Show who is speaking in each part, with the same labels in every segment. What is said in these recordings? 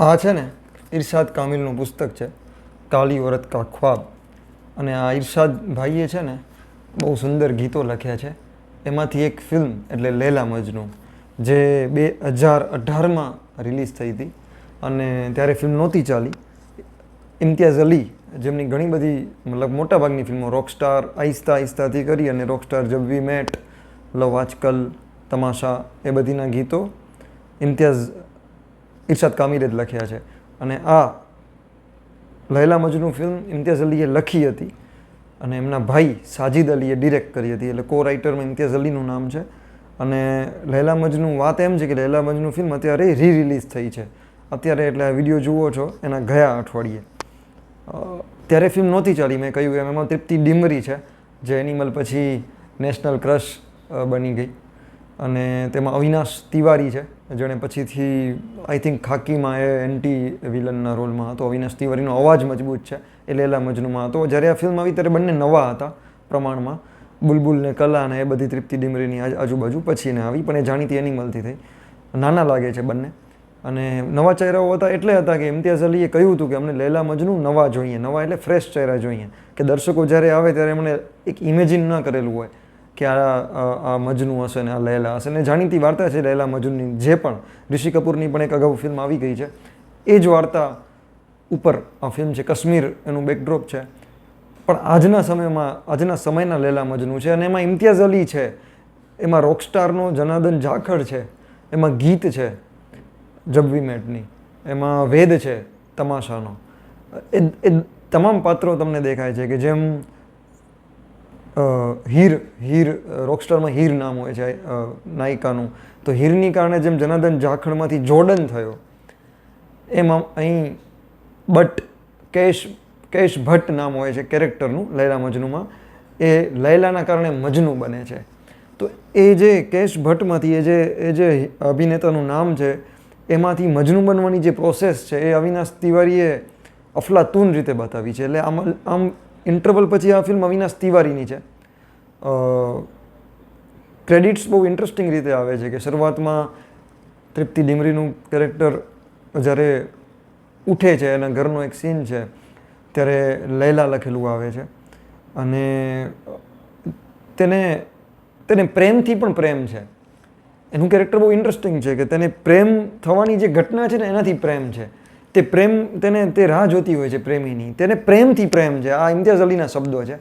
Speaker 1: આ છે ને ઇરશાદ કામિલનું પુસ્તક છે, કાલી ઓરત કા ખ્વાબ. અને આ ઇરશાદ ભાઈએ છે ને બહુ સુંદર ગીતો લખ્યા છે. એમાંથી એક ફિલ્મ એટલે લેલા મજનુ, જે બે હજાર અઢારમાં રિલીઝ થઈ હતી. અને ત્યારે ફિલ્મ નહોતી ચાલી. ઇમ્તિયાઝ અલી જેમની ઘણી બધી મતલબ મોટાભાગની ફિલ્મો રોકસ્ટાર આહિસ્તા આહિસ્તાથી કરી અને રોકસ્ટાર જબ વી મેટ, લવ આજકલ તમાશા, એ બધીના ગીતો. ઇમ્તિયાઝ ઇરશાદ કામિલે જ લખ્યા છે. અને આ લૈલા મજનુ ફિલ્મ ઇમ્તિયાઝ અલીએ લખી હતી અને એમના ભાઈ સાજિદ અલીએ ડિરેક્ટ કરી હતી. એટલે કો રાઇટરમાં ઇમ્તિયાઝ અલીનું નામ છે. અને લૈલા મજનુ વાત એમ છે કે લૈલા મજનુ ફિલ્મ અત્યારે રી રિલીઝ થઈ છે. અત્યારે એટલે આ વીડિયો જુઓ છો, એના ગયા અઠવાડિયે. ત્યારે ફિલ્મ નહોતી ચાલી, મેં કહ્યું એમ. એમાં તૃપ્તિ ડિમરી છે, જે એનિમલ પછી નેશનલ ક્રશ બની ગઈ. અને તેમાં અવિનાશ તિવારી છે, જેણે પછીથી આઈ થિંક ખાકીમાં એ એન્ટી વિલનના રોલમાં હતો. અવિનાશ તિવારીનો અવાજ મજબૂત છે, એ લેલા મજનુમાં હતો. જ્યારે આ ફિલ્મ આવી ત્યારે બંને નવા હતા પ્રમાણમાં. બુલબુલ ને કલા ને એ બધી તૃપ્તિ ડિમરીની આજુબાજુ પછી ને આવી, પણ એ જાણીતી એનિમલથી થઈ. નાના લાગે છે બંને. અને નવા ચહેરાઓ હતા એટલે હતા કે ઇમ્તિયાઝ અલીએ કહ્યું હતું કે અમને લૈલા મજનુ નવા જોઈએ, નવા એટલે ફ્રેશ ચહેરા જોઈએ. કે દર્શકો જ્યારે આવે ત્યારે એમણે એક ઇમેજિન ન કરેલું હોય. કે આ, આ- મજનુ હશે ને આ લૈલા હશે ને જાણીતી વાર્તા છે લૈલા મજનુની, જે પણ ઋષિ કપૂરની પણ એક અગાઉ ફિલ્મ આવી ગઈ છે. એ જ વાર્તા ઉપર આ ફિલ્મ છે, કાશ્મીર એનું બેકડ્રોપ છે. પણ આજના સમયમાં, આજના સમયના લેલા મજનુ છે અને એમાં ઇમ્તિયાઝ અલી છે, એમાં રોકસ્ટારનો જનાર્દન ઝાખડ છે, એમાં ગીત છે, જબવી મેટની, એમાં વેદ છે, તમાશાનો. એ એ તમામ પાત્રો તમને દેખાય છે કે જેમ હીર હીર રોકસ્ટારમાં હીર નામ હોય છે નાયિકાનું. તો હીરની કારણે જેમ જનાર્દન ઝાખડમાંથી જોર્ડન થયો, એમ અહીં બટ, કેશ કેશ ભટ્ટ નામ હોય છે કેરેક્ટરનું લૈલા મજનુમાં. એ લૈલાના કારણે મજનુ બને છે. તો એ જે કેશ ભટ્ટમાંથી, એ જે એ જે અભિનેતાનું નામ છે, એમાંથી મજનુ બનવાની જે પ્રોસેસ છે, એ અવિનાશ તિવારીએ અફલાતૂન રીતે બતાવી છે. એટલે આમ આમ ઇન્ટરવલ પછી આ ફિલ્મ અવિનાશ તિવારીની છે. ક્રેડિટ્સ બહુ ઇન્ટરેસ્ટિંગ રીતે આવે છે કે શરૂઆતમાં તૃપ્તિ ડિમરીનું કેરેક્ટર જ્યારે ઉઠે છે એના ઘરનો એક સીન છે, ત્યારે લૈલા લખેલું આવે છે. અને તેને તેને પ્રેમથી પણ પ્રેમ છે. એનું કેરેક્ટર બહુ ઇન્ટરેસ્ટિંગ છે કે તેને પ્રેમ થવાની જે ઘટના છે ને એનાથી પ્રેમ છે. તે પ્રેમ, તેને, તે રાહ જોતી હોય છે પ્રેમીની. તેને પ્રેમથી પ્રેમ છે. આ ઇમ્તિયાઝ અલીના શબ્દો છે.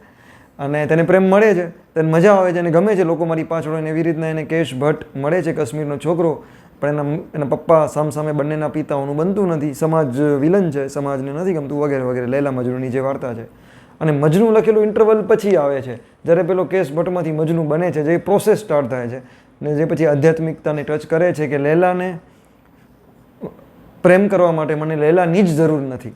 Speaker 1: અને તેને પ્રેમ મળે છે. તેને મજા આવે છે અને ગમે છે લોકો મારી પાછળ હોય એવી રીતના એને કેશ ભટ્ટ મળે છે કાશ્મીરનો છોકરો. પણ એના એના પપ્પા, સામસામે બંનેના પિતાઓનું બનતું નથી. સમાજ વિલન છે. સમાજને નથી ગમતું વગેરે વગેરે. લૈલા મજરૂની જે વાર્તા છે. અને મજનુ લખેલું ઇન્ટરવલ પછી આવે છે. જ્યારે પેલો કેશ ભટ્ટમાંથી મજનુ બને છે, જે પ્રોસેસ સ્ટાર્ટ થાય છે. ને જે પછી આધ્યાત્મિકતાને ટચ કરે છે કે લૈલાને પ્રેમ કરવા માટે મને લૈલાની જ જરૂર નથી.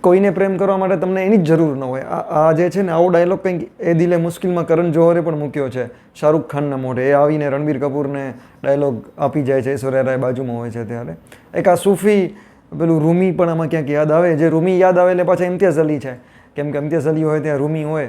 Speaker 1: કોઈને પ્રેમ કરવા માટે તમને એની જ જરૂર ન હોય. આ જે છે ને, આવો ડાયલોગ કંઈક એ દિલે મુશ્કેલમાં કરણ જોહરે પણ મૂક્યો છે. શાહરૂખ ખાનના મોઢે. એ આવીને રણબીર કપૂરને ડાયલોગ આપી જાય છે, ઐશ્વર્યા રાય બાજુમાં હોય છે ત્યારે. એક આ સૂફી, પેલું રૂમી પણ આમાં ક્યાંક યાદ આવે. જે રૂમી યાદ આવે એટલે પાછા ઇમ્તિયાઝ અલી છે. કેમ કે ઇમ્તિયાઝ અલી હોય ત્યાં રૂમી હોય.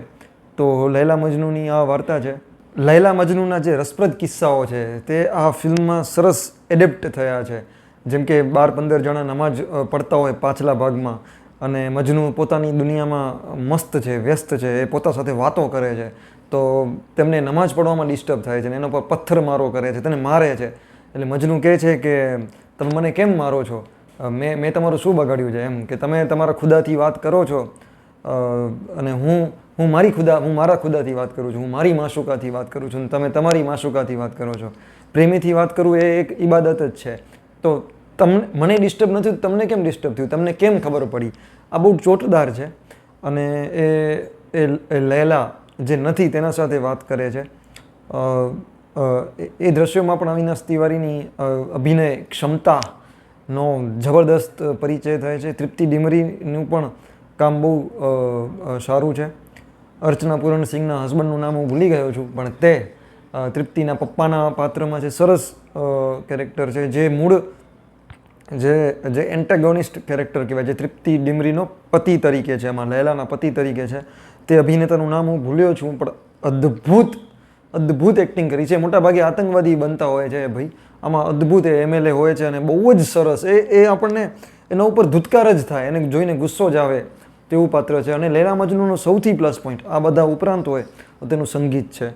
Speaker 1: તો લૈલા મજનુની આ વાર્તા છે. લૈલા મજનુના જે રસપ્રદ કિસ્સાઓ છે, તે આ ફિલ્મમાં સરસ એડેપ્ટ થયા છે. જેમ કે બાર પંદર જણા નમાજ પડતા હોય પાછલા ભાગમાં અને મજનુ પોતાની દુનિયામાં મસ્ત છે, વ્યસ્ત છે, એ પોતા સાથે વાતો કરે છે, તો તેમને નમાજ પડવામાં ડિસ્ટર્બ થાય છે અને એના પર પથ્થર મારો કરે છે, તેને મારે છે. એટલે મજનુ કહે છે કે, તમે મને કેમ મારો છો? મેં મેં તમારું શું બગાડ્યું છે? એમ કે, તમે તમારા ખુદાથી વાત કરો છો. અને હું હું મારી ખુદા, હું મારા ખુદાથી વાત કરું છું. હું મારી માશુકાથી વાત કરું છું અને તમે તમારી માશુકાથી વાત કરો છો. પ્રેમીથી વાત કરવું એ એક ઇબાદત જ છે. તો તમને, મને ડિસ્ટર્બ નથી તમને કેમ ડિસ્ટર્બ થયું? તમને કેમ ખબર પડી? આ બહુ ચોટદાર છે. અને એ એ લૈલા જે નથી, તેના સાથે વાત કરે છે. એ- દ્રશ્યોમાં પણ અવિનાશ તિવારીની અભિનય ક્ષમતાનો જબરદસ્ત પરિચય થાય છે. તૃપ્તિ ડીમરીનું પણ કામ બહુ સારું છે. અર્ચના પૂરણ સિંહના હસબન્ડનું નામ હું ભૂલી ગયો છું, પણ તે તૃપ્તિના પપ્પાના પાત્રમાં છે. સરસ કેરેક્ટર છે, જે મૂળ, જે જે એન્ટાગોનિસ્ટ કેરેક્ટર કહેવાય, જે તૃપ્તિ ડિમરીનો પતિ તરીકે છે એમાં લૈલાના પતિ તરીકે છે. તે અભિનેતાનું નામ હું ભૂલ્યો છું, પણ અદ્ભુત અદ્ભુત એક્ટિંગ કરી છે. મોટાભાગે આતંકવાદી બનતા હોય છે ભાઈ. આમાં અદ્ભુત એ એમએલએ હોય છે અને બહુ જ સરસ. એ એ આપણને એના ઉપર ધુતકાર જ થાય, એને જોઈને ગુસ્સો જ આવે તેવું પાત્ર છે. અને લૈલા મજનુનો સૌથી પ્લસ પોઈન્ટ આ બધા ઉપરાંત હોય તેનું સંગીત છે.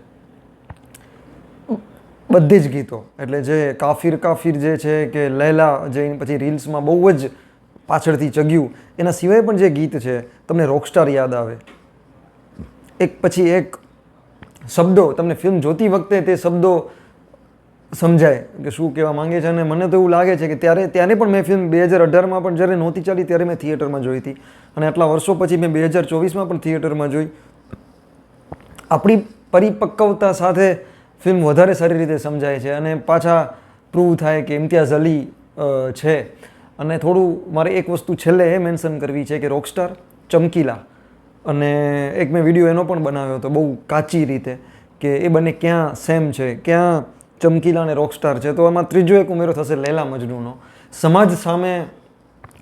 Speaker 1: બધી જ ગીતો. એટલે જે કાફિર કાફિર જે છે કે લૈલા જે પછી રીલ્સમાં બહુ જ પાછળથી ચગ્યું, એના સિવાય પણ જે ગીત છે, તમને રોકસ્ટાર યાદ આવે. એક પછી એક શબ્દો તમને ફિલ્મ જોતી વખતે તે શબ્દો સમજાય કે શું કહેવા માંગે છે અને મને તો એવું લાગે છે કે ત્યારે ત્યારે પણ મેં ફિલ્મ બે હજાર અઢારમાં પણ જ્યારે નહોતી ચાલી ત્યારે મેં થિયેટરમાં જોઈ હતી. અને આટલા વર્ષો પછી મેં બે હજાર ચોવીસમાં પણ થિયેટરમાં જોઈ. આપણી પરિપક્વતા સાથે ફિલ્મ વધારે સારી રીતે સમજાય છે અને પાછા પ્રૂવ થાય કે ઇમ્તિયાઝ અલી છે. અને થોડું મારે એક વસ્તુ છેલ્લે એ મેન્શન કરવી છે કે રોકસ્ટાર ચમકીલા. અને એક મેં વીડિયો એનો પણ બનાવ્યો હતો, બહુ કાચી રીતે, કે એ બંને ક્યાં સેમ છે, ક્યાં ચમકીલા અને રોકસ્ટાર છે. તો આમાં ત્રીજો એક ઉમેરો થશે લેલા મજનુનો. સમાજ સામે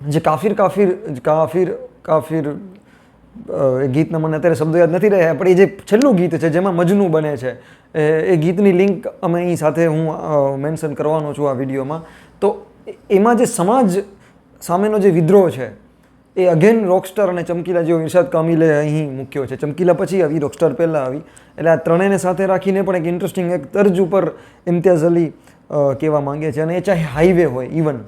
Speaker 1: જે કાફિર કાફિર કાફિર કાફિર ગીતના મને અત્યારે શબ્દો યાદ નથી રહ્યા, પણ એ જે છેલ્લું ગીત છે જેમાં મજનું બને છે, એ ગીતની લિંક અમે અહીં સાથે હું મેન્શન કરવાનો છું આ વિડીયોમાં. તો એમાં જે સમાજ સામેનો જે વિદ્રોહ છે, એ અગેન રોકસ્ટાર અને ચમકીલા જેવો ઇરશાદ કામિલે અહીં મૂક્યો છે. ચમકીલા પછી આવી, રોકસ્ટાર પહેલાં આવી. એટલે આ ત્રણેયને સાથે રાખીને પણ એક ઇન્ટરેસ્ટિંગ એક તર્જ ઉપર ઇમ્તિયાઝ અલી કહેવા માંગે છે. અને એ ચાહે હાઈવે હોય ઇવન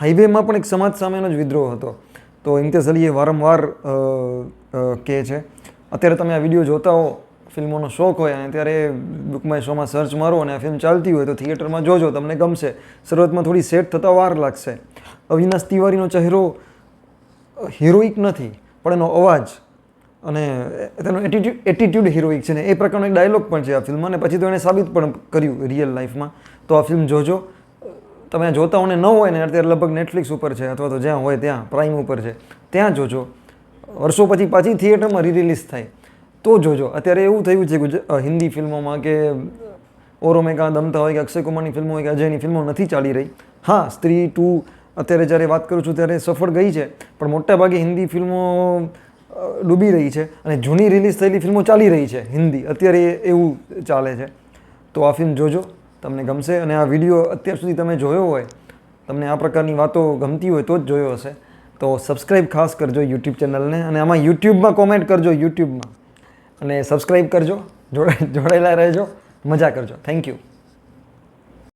Speaker 1: હાઈવેમાં પણ એક સમાજ સામેનો જ વિદ્રોહ હતો. તો ઇમ્તિયાઝ અલીએ વારંવાર કહે છે. અત્યારે તમે આ વીડિયો જોતા હો, ફિલ્મોનો શોખ હોય, અને ત્યારે બુકમાય શોમાં સર્ચ મારો અને આ ફિલ્મ ચાલતી હોય, તો થિયેટરમાં જોજો, તમને ગમશે. શરૂઆતમાં થોડી સેટ થતાં વાર લાગશે. અવિનાશ તિવારીનો ચહેરો હિરોઇક નથી, પણ એનો અવાજ અને તેનો એટીટ્યુડ એટીટ્યુડ હિરોઇક છે ને એ પ્રકારનો એક ડાયલોગ પણ છે આ ફિલ્મમાં અને પછી તો એણે સાબિત પણ કર્યું રિયલ લાઈફમાં તો આ ફિલ્મ જોજો. તમે જોતા હોને ન હોય ને, અત્યારે લગભગ નેટફ્લિક્સ ઉપર છે, અથવા તો જ્યાં હોય ત્યાં પ્રાઇમ ઉપર છે, ત્યાં જોજો. વર્ષો પછી પાછી થિયેટરમાં રિલીઝ થાય. તો જોજો, અત્યારે એવું થયું છે હિન્દી ફિલ્મોમાં કે ઓરોમેકા દમતા હોય કે અક્ષય કુમારની ફિલ્મો હોય કે અજયની ફિલ્મો નથી ચાલી રહી. હા, સ્ત્રી ટુ અત્યારે જ્યારે વાત કરું છું ત્યારે સફળ ગઈ છે, પણ મોટાભાગે હિન્દી ફિલ્મો ડૂબી રહી છે અને જૂની રિલીઝ થયેલી ફિલ્મો ચાલી રહી છે હિન્દી. અત્યારે એવું ચાલે છે. તો આ ફિલ્મ જોજો, તમને ગમશે અને આ વીડિયો અત્યાર સુધી તમે જોયો હોય, તમને આ પ્રકારની વાતો ગમતી હોય તો જ જોયો હશે. તો સબસ્ક્રાઈબ ખાસ કરજો યુટ્યુબ ચેનલને અને આમાં યુટ્યુબમાં કોમેન્ટ કરજો યુટ્યુબમાં અને સબસ્ક્રાઈબ કરજો જોડાયેલા રહેજો. મજા કરજો. Thank you